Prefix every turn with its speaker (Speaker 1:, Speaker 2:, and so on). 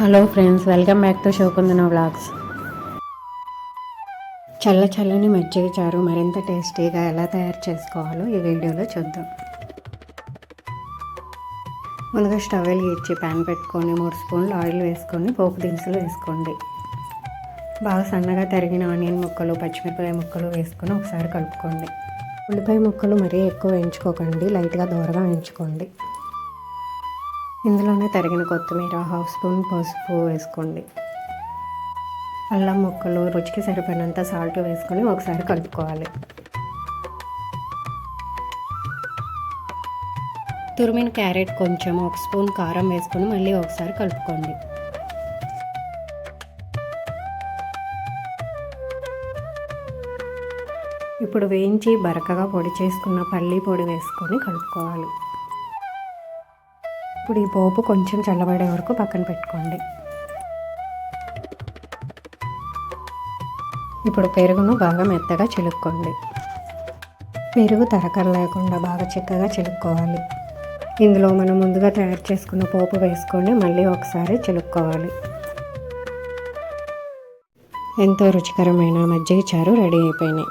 Speaker 1: Hello friends welcome back to శోకుందన vlogs. చల్ల చల్లని మజ్జిగ చారు మరింత టేస్టీగా ఎలా తయారు చేసుకోవాలో ఈ వీడియోలో చూద్దాం. ముందుగా స్టవ్ వెలిగించి ప్యాన్ పెట్టుకొని మూడు స్పూన్లు ఆయిల్ వేసుకొని పోపు దినుసులు వేసుకోండి. బాగా సన్నగా తరిగిన ఆనియన్ ముక్కలు పచ్చిమిరపకాయ ముక్కలు వేసుకొని ఒకసారి కలుపుకోండి. ఉల్లిపాయ ముక్కలు మరీ ఎక్కువ వేయించుకోకండి లైట్గా దూరగా వేయించుకోండి. ఇందులోనే తరిగిన కొత్తిమీర హాఫ్ స్పూన్ పసుపు వేసుకోండి. అల్లం ముక్కలు రుచికి సరిపడినంత సాల్ట్ వేసుకొని ఒకసారి కలుపుకోవాలి. తురిమిన క్యారెట్ కొంచెం ఒక స్పూన్ కారం వేసుకొని మళ్ళీ ఒకసారి కలుపుకోండి. ఇప్పుడు వేయించి బరకగా పొడి చేసుకున్న పల్లీ పొడి వేసుకొని కలుపుకోవాలి. ఇప్పుడు ఈ పోపు కొంచెం చల్లబడే వరకు పక్కన పెట్టుకోండి. ఇప్పుడు పెరుగును బాగా మెత్తగా చిలుక్కోండి. పెరుగు తరకర లేకుండా బాగా చిక్కగా చిలుక్కోవాలి. ఇందులో మనం ముందుగా తయారు చేసుకున్న పోపు వేసుకొని మళ్ళీ ఒకసారి చిలుక్కోవాలి. ఎంతో రుచికరమైన మజ్జిగ చారు రెడీ అయిపోయినాయి.